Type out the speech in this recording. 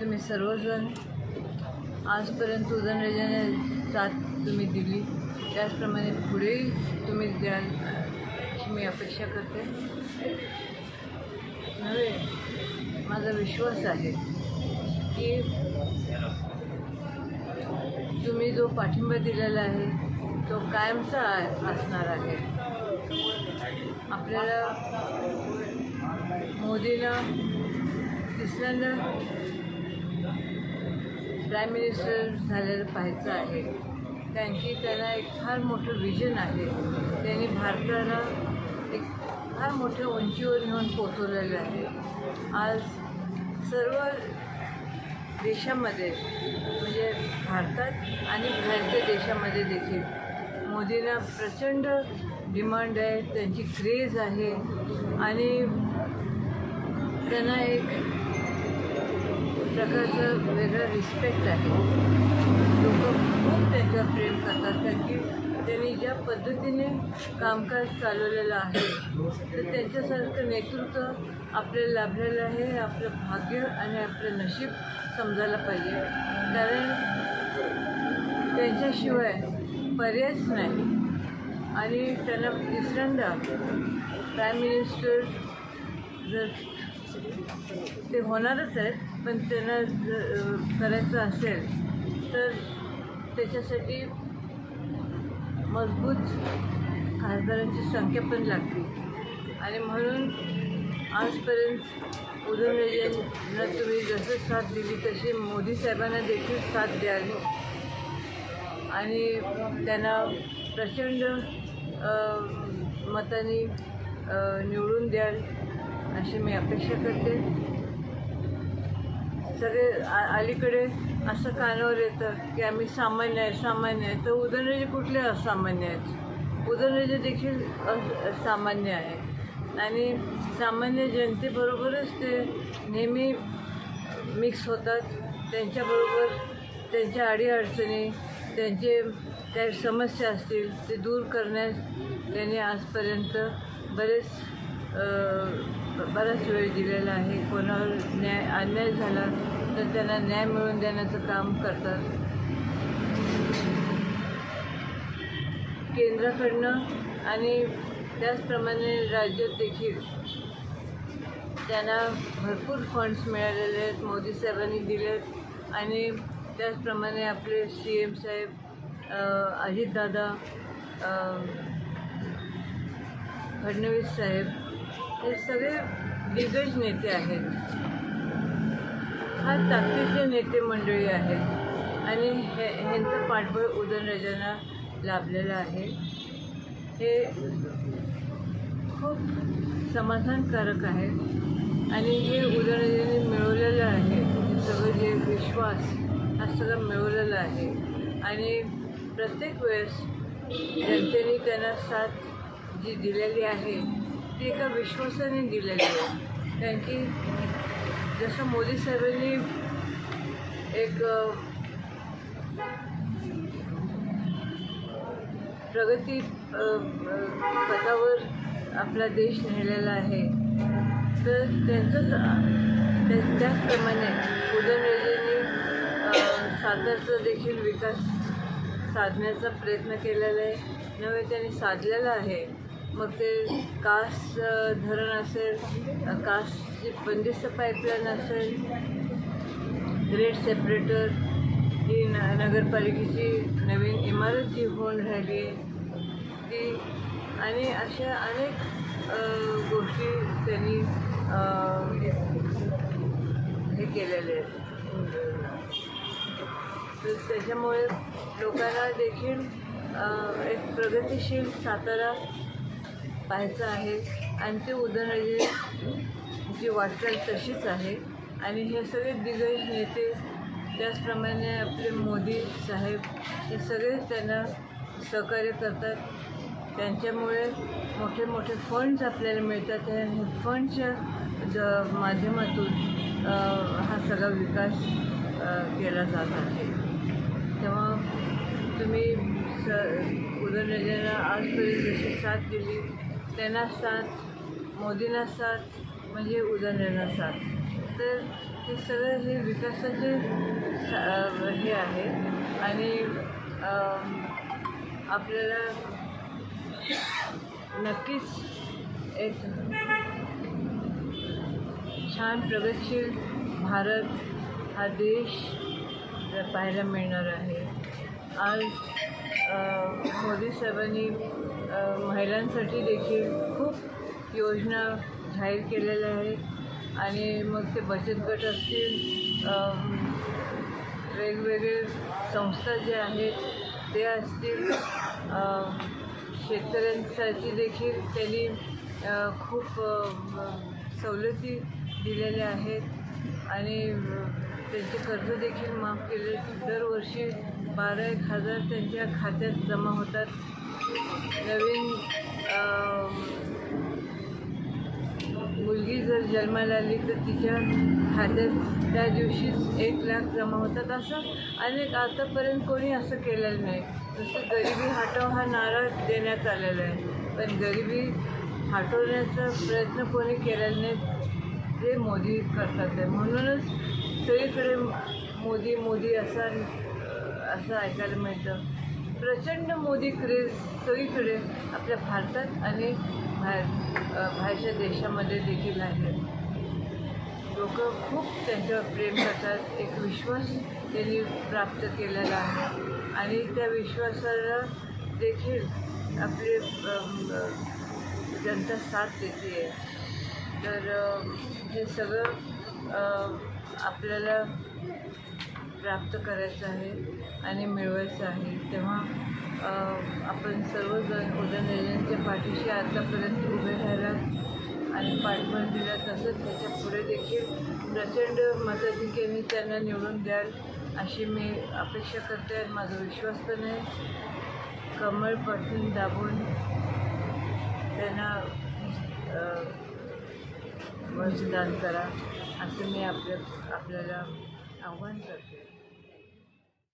तुम्ही सर्वजण आजपर्यंत उदयनराजाने साथ तुम्ही दिली. त्याचप्रमाणे पुढेही तुम्ही द्याल अशी मी अपेक्षा करते. नव्हे माझा विश्वास आहे की तुम्ही जो पाठिंबा दिलेला आहे तो कायमचा असणार आहे. आपल्याला मोदींना तिसऱ्यांदा प्राईम मिनिस्टर झालेलं पाहायचं आहे. त्यांची त्यांना एक फार मोठं विजन आहे. त्यांनी भारताला एक फार मोठ्या उंचीवर नेऊन पोचवलेलं आहे. आज सर्व देशामध्ये म्हणजे भारतात आणि बाहेरच्या देशामध्ये देखील मोदींना प्रचंड डिमांड आहे त्यांची क्रेज आहे आणि त्यांना एक प्रकारचं वेगळं रिस्पेक्ट आहे. लोक खूप त्यांच्यावर प्रेम करतात कारण की त्यांनी ज्या पद्धतीने कामकाज चालवलेलं आहे तर त्यांच्यासारखं नेतृत्व आपल्याला लाभलेलं आहे आपलं भाग्य आणि आपलं नशीब समजायला पाहिजे. कारण त्यांच्याशिवाय पर्यायच नाही. आणि त्यांना तिसऱ्यांदा प्राईम मिनिस्टर जर ते होणारच आहेत पण त्यांना जर करायचं असेल तर त्याच्यासाठी मजबूत खासदारांची संख्या पण लागते आणि म्हणून आजपर्यंत उदयनराजेंना तुम्ही जसं साथ दिली तशी मोदी साहेबांना देखील साथ द्याल आणि त्यांना प्रचंड मताने निवडून द्याल. अशी मी अपेक्षा करते. सगळे आ अलीकडे असं कानावर येतं की आम्ही सामान्य आहे सामान्य आहे. तर उदयनराजे कुठले असामान्य आहेत? उदयनराजे देखील सामान्य आहे. आणि सामान्य जनतेबरोबरच ते नेहमी मिक्स होतात. त्यांच्याबरोबर त्यांच्या अडीअडचणी त्यांचे काही समस्या असतील ते दूर करण्यास त्यांनी आजपर्यंत बरेच बराच वेळ दिलेला आहे. कोणावर न्याय अन्याय झाला तर त्यांना न्याय मिळवून देण्याचं काम करतात. केंद्राकडनं आणि त्याचप्रमाणे राज्यात देखील त्यांना भरपूर फंड्स मिळालेले आहेत. मोदी साहेबांनी दिलेत. आणि त्याचप्रमाणे आपले सी एम साहेब अजितदादा फडणवीस साहेब हे सगळे दिग्गज नेते आहेत. फार ताकदीचे नेते मंडळी आहेत. आणि हे ह्यांचं पाठबळ उदयनराजांना लाभलेलं आहे. हे खूप समाधानकारक आहे. आणि हे उदयनराजांनी मिळवलेलं आहे. सगळं जे विश्वास हा सगळा मिळवलेला आहे. आणि प्रत्येक वेळेस जनतेने त्यांना साथ जी दिलेली आहे ती एका विश्वासाने दिलेली आहे कारण की जसं मोदी साहेबांनी एक प्रगती पथावर आपला देश नेलेला आहे. तर त्यांचंच त्याचप्रमाणे उदयनराजेंनी अ, सातारचा देखील विकास साधण्याचा प्रयत्न केलेला आहे. नव्हे त्यांनी साधलेला आहे. मग ते कास धरण असेल कासची बंदिस्त पाईपलाईन असेल ग्रेट सेपरेटर ही न नगरपालिकेची नवीन इमारत जी होऊन राहिली आहे. ती आणि अशा अनेक गोष्टी त्यांनी हे केलेले आहेत. तर त्याच्यामुळे लोकांना देखील एक प्रगतिशील सातारा पाहायचं आहे. आणि ते उदयनराजेची वाटचाल तशीच आहे. आणि हे सगळे दिग्गज नेते त्याचप्रमाणे आपले मोदी साहेब हे सगळेच त्यांना सहकार्य करतात. त्यांच्यामुळे मोठे मोठे फंड्स आपल्याला मिळतात. आणि फंडच्या ज माध्यमातून हा सगळा विकास केला जात आहे. तेव्हा तुम्ही स उदयनराजेंना आजपर्यंत जशी साथ दिली त्यांना साथ मोदींना साथ म्हणजे उदयनराजेंना साथ तर हे सगळं हे विकासाचे सा- हे आहे. आणि आपल्याला नक्कीच एक छान प्रगतशील भारत हा देश पाहायला मिळणार आहे. आज मोदी साहेबांनी महिलांसाठी देखील खूप योजना जाहीर केलेल्या आहेत. आणि मग ते बचत गट असतील वेगवेगळे संस्था जे आहेत ते असतील शेतकऱ्यांसाठी देखील त्यांनी खूप सवलती दिलेल्या आहेत. आणि त्यांचे कर्ज देखील माफ केले. दरवर्षी बारा एक हजार त्यांच्या खात्यात जमा होतात. नवीन मुलगी जर जन्माला आली तर तिच्या खात्यात त्या दिवशीच एक लाख जमा होतात असं. अनेक आतापर्यंत कोणी असं केलेलं नाही. जसं गरिबी हटव हा नारा देण्यात आलेला आहे. पण गरिबी हटवण्याचा प्रयत्न कोणी केलेला नाही ते मोदी करतात आहे. म्हणूनच सगळीकडे मोदी मोदी असा असं ऐकायला मिळतं. प्रचंड मोदी क्रेज सगळीकडे आपल्या भारतात आणि बाहेर बाहेरच्या देशामध्ये देखील आहे लोक खूप त्यांच्यावर प्रेम करतात. एक विश्वास त्यांनी प्राप्त केलेला आहे. आणि त्या विश्वासाला देखील आपले जनता साथ देते आहे. तर हे सगळं आपल्याला प्राप्त करायचं आहे आणि मिळवायचं आहे. तेव्हा आपण सर्वजण उदयनराजेंच्या पाठीशी आतापर्यंत उभे राहिला आणि पाठबळ दिला तसंच त्याच्या पुढे देखील प्रचंड मताधिक्याने त्यांना निवडून द्याल अशी मी अपेक्षा करते आणि माझा विश्वास पण आहे. कमळ बटन दाबून त्यांना मतदान करा. असं मी आपल्या आपल्याला आव्हान करते